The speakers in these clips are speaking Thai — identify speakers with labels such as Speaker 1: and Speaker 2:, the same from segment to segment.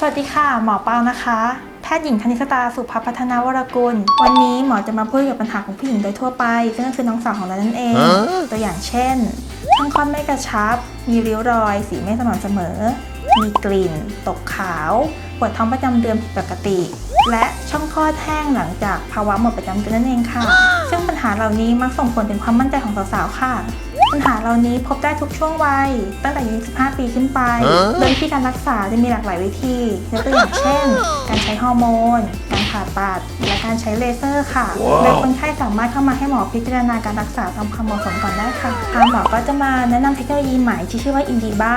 Speaker 1: สวัสดีค่ะ หมอเปานะคะ แพทย์หญิงธนิสตาสุภพัฒนาวรกุล วันนี้หมอจะมาพูดเกี่ยวกับปัญหาของผู้หญิงโดยทั่วไป ซึ่งก็คือน้องสาวของเรานั่นเอง ตัวอย่างเช่นช่องคลอดไม่กระชับ มีริ้วรอย สีไม่สม่ำเสมอ มีกลิ่น ตกขาว ปวดท้องประจำเดือนผิดปกติ และช่องคลอดแห้งหลังจากภาวะหมดประจำเดือนนั่นเองค่ะ ซึ่งปัญหาเหล่านี้มักส่งผลถึงความมั่นใจของสาวๆ ค่ะ ปัญหาเหล่านี้พบได้ทุกช่วงวัย ตั้งแต่อายุ15ปีขึ้นไป โดยวิธีการรักษาจะมีหลากหลายวิธียกตัวอย่างเช่น การใช้ฮอร์โมนการ ผ่าตัดและการใช้เลเซอร์ค่ะ โดยคนไข้สามารถเข้ามาให้หมอพิจารณาการรักษาตามความเหมาะสมก่อนได้ค่ะทางหมอก็จะมาแนะนำเทคโนโลยีใหม่ที่ชื่อว่าอินดีบ้า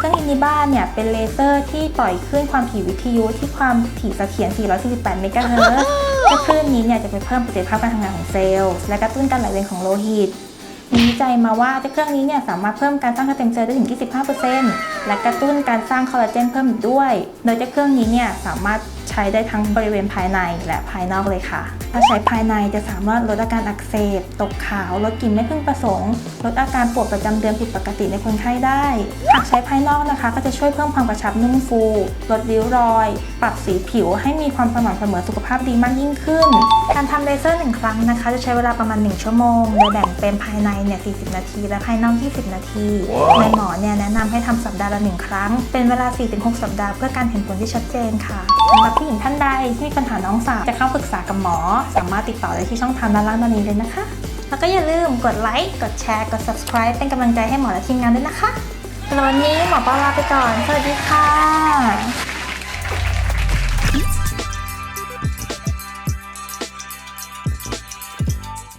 Speaker 1: เทคโนโลยีอินดีบ้าเนี่ยเป็นเลเซอร์ที่ปล่อยคลื่นความถี่วิทยุที่ความถี่เสถียร 448 เมกะเฮิรตซ์เจ้าคลื่นนี้เนี่ยจะไปเพิ่มประสิทธิภาพการทำงานของเซลล์ และกระตุ้นการไหลเวียนของโลหิตมีวิจัยมาว่าเจ้าเครื่องนี้เนี่ยสามารถเพิ่มการสร้างสเต็มเซลล์ได้ถึง 25%และกระตุ้นการสร้างคอลลาเจนเพิ่มอีกด้วย โดยเจ้าเครื่องนี้เนี่ยสามารถใช้ได้ทั้งบริเวณภายในและภายนอกเลยค่ะ ถ้าใช้ภายในจะสามารถลดอาการอักเสบ ตกขาว ลดกลิ่นไม่พึงประสงค์ ลดอาการปวดประจำเดือนผิดปกติในคนไข้ได้ หากใช้ภายนอกนะคะ ก็จะช่วยเพิ่มความกระชับนุ่มฟู ลดริ้วรอย ปรับสีผิวให้มีความสม่ำเสมอสุขภาพดีมากยิ่งขึ้น การทำเลเซอร์หนึ่งครั้งนะคะ จะใช้เวลาประมาณ 1 ชั่วโมง โดยแบ่งเป็นภายในเนี่ย 40 นาที และภายนอก 20 นาทีในหมอเนี่ยแนะนำให้ทำสัปดาห์ละหนึ่งครั้ง เป็นเวลา 4-6 สัปดาห์เพื่อการเห็นผลที่ชัดเจนค่ะสำหรับผู้หญิงท่านใดที่มีปัญหาน้องสาวจะเข้าปรึกษากับหมอ สามารถติดต่อได้ที่ช่องทางด้านล่างนนี้เลยนะคะ แล้วก็อย่าลืมกดไลค์กดแชร์กด subscribe เป็นกำลังใจให้หมอและทีมงานด้วยนะคะสำหรับวันนี้หมอปอลาไปก่อน สวัสดีค่ะ